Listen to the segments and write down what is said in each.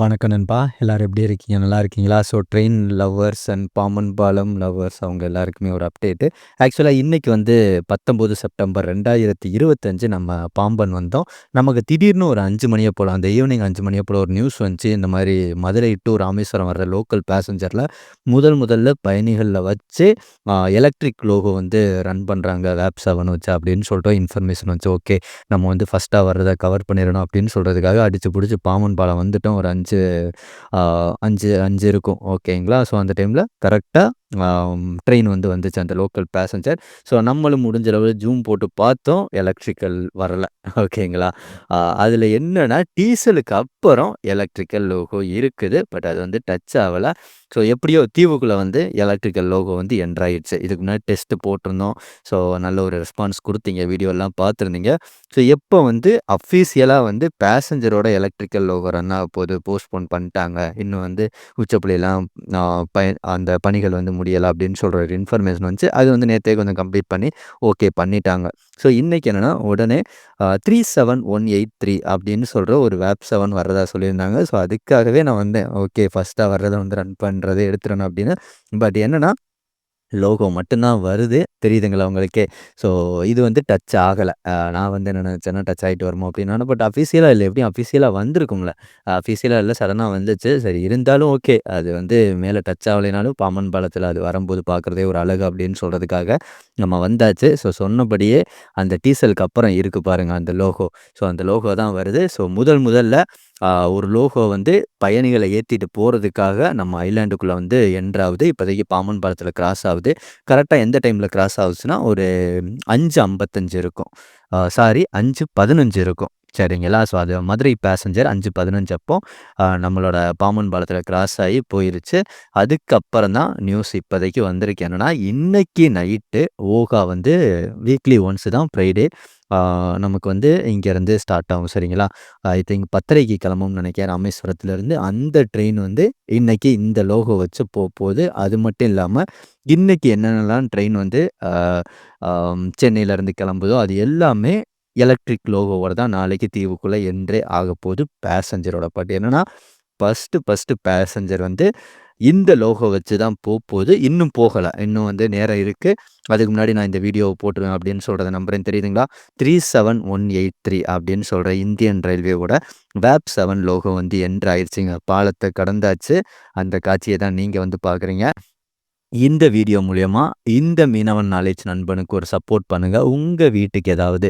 வணக்கம் நண்பா. எல்லோரும் எப்படி இருக்கீங்க? நல்லா இருக்கீங்களா? So train lovers and Pamban பாலம் லவ்வர்ஸ் அவங்க எல்லாருக்குமே ஒரு அப்டேட்டு ஆக்சுவலாக இன்றைக்கி வந்து பத்தொம்போது செப்டம்பர் ரெண்டாயிரத்தி இருபத்தஞ்சு நம்ம பாம்பன் வந்தோம். நமக்கு திடீர்னு ஒரு அஞ்சு மணியை போல் அந்த ஈவினிங் அஞ்சு மணியை போல் ஒரு நியூஸ் வந்துச்சு. இந்த மாதிரி மதுரை டு ராமேஸ்வரம் வர்ற லோக்கல் பேசஞ்சரில் முதல் முதல்ல பயணிகளில் வச்சு எலக்ட்ரிக் லோகோ வந்து ரன் பண்ணுறாங்க வேப் செவன் வச்சு அப்படின்னு சொல்லிட்டு இன்ஃபர்மேஷன் வச்சு ஓகே நம்ம வந்து ஃபஸ்ட்டாக வர்றதை கவர் பண்ணிடணும் அப்படின்னு சொல்கிறதுக்காக அடித்து பிடிச்சி பாம்பன் பாலம் வந்துட்டோம். ஒரு அஞ்சு அஞ்சு அஞ்சு இருக்கும். ஓகேங்களா? ஸோ அந்த டைமில் கரெக்டாக ட்ரெயின் வந்து வந்துச்சு அந்த லோக்கல் பேசஞ்சர் ஸோ நம்மளும் முடிஞ்ச அளவு ஜூம் போட்டு பார்த்தோம் எலக்ட்ரிக்கல் வரலை. ஓகேங்களா? அதில் என்னென்னா டீசலுக்கு அப்புறம் எலக்ட்ரிக்கல் லோகோ இருக்குது பட் அது வந்து டச் ஆகலை. ஸோ எப்படியோ தீவுக்குள்ளே வந்து எலக்ட்ரிக்கல் லோகோ வந்து என்ட்ராயிடுச்சு இதுக்கு முன்னாடி டெஸ்ட்டு போட்டிருந்தோம். ஸோ நல்ல ஒரு ரெஸ்பான்ஸ் கொடுத்தீங்க வீடியோலாம் பார்த்துருந்தீங்க. ஸோ எப்போ வந்து அஃபீஷியலாக வந்து பேசஞ்சரோட எலக்ட்ரிக்கல் லோகோ ரன் ஆக போது போஸ்ட்போன் பண்ணிட்டாங்க. இன்னும் வந்து உச்சப்புள்ளியெல்லாம் பய அந்த பணிகள் வந்து முடியலை அப்படின்னு சொல்கிற ஒரு இன்ஃபர்மேஷன் வந்துச்சு. அது வந்து நேற்றே கொஞ்சம் கம்ப்ளீட் பண்ணி ஓகே பண்ணிட்டாங்க. ஸோ இன்றைக்கி என்னென்னா உடனே three seven one eight three அப்படின்னு சொல்கிற ஒரு வேப் செவன் வர்றதா சொல்லியிருந்தாங்க. ஸோ அதுக்காகவே நான் வந்தேன் ஓகே ஃபஸ்ட்டாக வர்றதை வந்து ரன் பண்ணுறதை எடுத்துடணும் அப்படின்னு. பட் என்னென்னா லோகோ மட்டும்தான் வருது. தெரியுதுங்களா உங்களுக்கே? ஸோ இது வந்து டச் ஆகலை. நான் வந்து என்ன நினச்சேன்னா டச் ஆகிட்டு வருமோ அப்படின்னு பட் அஃபீஷியலாக இல்லை எப்படியும் அஃபீஷியலாக வந்திருக்கும்ல. அஃபீஷியலாக இல்லை சடனாக வந்துச்சு. சரி இருந்தாலும் ஓகே அது வந்து மேலே டச் ஆகலைனாலும் பாமன் பாலத்தில் அது வரும்போது பார்க்குறதே ஒரு அழகு அப்படின்னு சொல்கிறதுக்காக நம்ம வந்தாச்சு. ஸோ சொன்னபடியே அந்த டீசலுக்கு அப்புறம் இருக்குது பாருங்கள் அந்த லோகோ ஸோ அந்த லோகோ தான் வருது. ஸோ முதல் முதல்ல ஒரு லோகோ வந்து பயணிகளை ஏற்றிட்டு போகிறதுக்காக நம்ம ஐலாண்டுக்குள்ளே வந்து என்ட்ராகுது இப்போதைக்கு பாமன் பாலத்தில் கிராஸ் ஆகுது. கரெக்டாக எந்த டைமில் கிராஸ் ஆகுச்சுன்னா ஒரு அஞ்சு ஐம்பத்தஞ்சு இருக்கும். சாரி அஞ்சு பதினஞ்சு இருக்கும். சரிங்களா? ஸோ அது மதுரை பேசஞ்சர் அஞ்சு பதினஞ்சு அப்போ நம்மளோட பாம்பன் பாலத்தில் கிராஸ் ஆகி போயிருச்சு. அதுக்கப்புறம் தான் நியூஸ் இப்போதைக்கு வந்திருக்கு. என்னென்னா இன்றைக்கி நைட்டு ஓகா வந்து வீக்லி ஒன்ஸு தான் ஃப்ரைடே நமக்கு வந்து இங்கேருந்து ஸ்டார்ட் ஆகும் சரிங்களா? ஐ திங்க் பத்தரைக்கு கிளம்பும் நினைக்கிறேன் ராமேஸ்வரத்துலேருந்து. அந்த ட்ரெயின் வந்து இன்றைக்கி இந்த லோகோ வச்சு போக போகுது. அது மட்டும் இல்லாமல் இன்றைக்கி என்னென்னலாம் ட்ரெயின் வந்து சென்னையிலேருந்து கிளம்புதோ அது எல்லாமே எலக்ட்ரிக் லோகோவோட தான் நாளைக்கு தீவுக்குள்ளே என்றே ஆக போகுது பேசஞ்சரோட பட் என்னென்னா ஃபஸ்ட்டு ஃபஸ்ட்டு பேசஞ்சர் வந்து இந்த லோகோ வச்சு தான் போகுது. இன்னும் போகலை. இன்னும் வந்து நேரம் இருக்குது அதுக்கு முன்னாடி நான் இந்த வீடியோவை போட்டுருவேன் அப்படின்னு சொல்கிறத நம்புறேன். தெரியுதுங்களா? Three seven one eight three அப்படின்னு சொல்கிற இந்தியன் ரயில்வேவோட வேப் செவன் லோகோ வந்து என்ட்ரு ஆயிடுச்சுங்க பாலத்தை கடந்தாச்சு. அந்த காட்சியை தான் நீங்கள் வந்து பார்க்குறீங்க. இந்த வீடியோ மூலயமா இந்த மீனவன் நாலேஜ் நண்பனுக்கு ஒரு சப்போர்ட் பண்ணுங்கள் உங்கள் வீட்டுக்கு ஏதாவது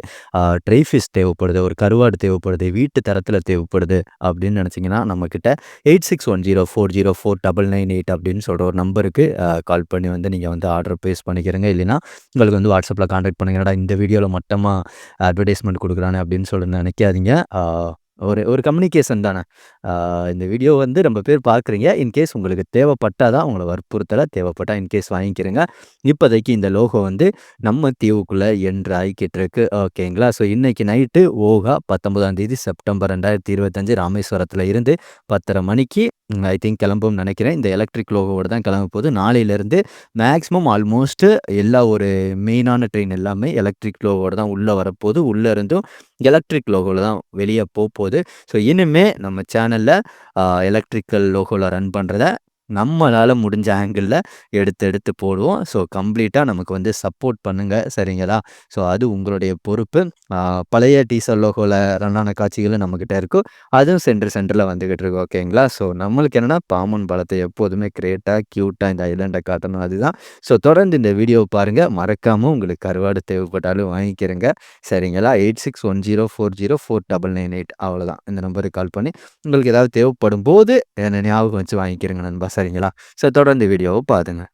ட்ரை ஃபிஷ் தேவைப்படுது ஒரு கருவாடு தேவைப்படுது வீட்டு தரத்தில் தேவைப்படுது அப்படின்னு நினச்சிங்கன்னா நம்மக்கிட்ட eight six one zero four zero four double nine eight அப்படின்னு சொல்கிற ஒரு நம்பருக்கு கால் பண்ணி வந்து நீங்கள் வந்து ஆர்டர் ப்ளேஸ் பண்ணிக்கிறீங்க. இல்லைனா உங்களுக்கு வந்து வாட்ஸ்அப்பில் கான்டாக்ட் பண்ணுங்கடா இந்த வீடியோவில் மொத்தமாக அட்வர்டைஸ்மெண்ட் கொடுக்குறானே அப்படின்னு சொல்லி நினைக்காதீங்க. ஒரு ஒரு கம்யூனிகேஷன் தானே. இந்த வீடியோ வந்து ரொம்ப பேர் பார்க்குறீங்க. இன்கேஸ் உங்களுக்கு தேவைப்பட்டால் தான் உங்களை வற்புறுத்தலை தேவைப்பட்டால் இன்கேஸ் வாங்கிக்கிறேங்க. இப்போதைக்கு இந்த லோகோ வந்து நம்ம தீவுக்குள்ளே என்று ஆகிக்கிட்டு இருக்கு ஓகேங்களா ஸோ இன்றைக்கி நைட்டு ஓகா பத்தொன்பதாம் தேதி செப்டம்பர் ரெண்டாயிரத்தி இருபத்தஞ்சு ராமேஸ்வரத்தில் இருந்து பத்தரை மணிக்கு ஐ திங்க் கிளம்பும் நினைக்கிறேன். இந்த எலக்ட்ரிக் லோகோவோட தான் கிளம்ப போகுது நாளையிலேருந்து மேக்ஸிமம் ஆல்மோஸ்ட்டு எல்லா ஒரு மெயினான ட்ரெயின் எல்லாமே எலக்ட்ரிக் லோகோட தான் உள்ளே வரப்போகுது. உள்ளே இருந்தும் எலக்ட்ரிக் லோகோவில் தான் வெளியே போக போகுது ஸோ இனிமேல் நம்ம சேனலில் எலக்ட்ரிக்கல் லோகோவில் ரன் பண்ணுறத நம்மளால் முடிஞ்ச ஆங்கிளில் எடுத்து எடுத்து போடுவோம். ஸோ கம்ப்ளீட்டாக நமக்கு வந்து சப்போர்ட் பண்ணுங்கள் சரிங்களா? ஸோ அது உங்களுடைய பொறுப்பு. பழைய டீசர் லோகோவில் ரன்னான காட்சிகளும் நம்மக்கிட்ட இருக்கும் அதுவும் சென்டர் சென்டரில் வந்துக்கிட்டு இருக்கு. ஓகேங்களா ஸோ நம்மளுக்கு என்னென்னா பாமன் பழத்தை எப்போதுமே கிரேட்டாக க்யூட்டாக இந்த ஐலண்டை காட்டணும். அதுதான். ஸோ தொடர்ந்து இந்த வீடியோவை பாருங்கள் மறக்காமல் உங்களுக்கு கருவாடு தேவைப்பட்டாலும் வாங்கிக்கிறேங்க. சரிங்களா? Eight six one zero four zero four double nine eight அவ்வளோதான் இந்த நம்பருக்கு கால் பண்ணி உங்களுக்கு ஏதாவது தேவைப்படும் போது என்ன ஞாபகம் வச்சு வாங்கிக்கிறேங்க நண்பா. சரிங்களா? ஸோ தொடர்ந்து வீடியோவை பாருங்கள்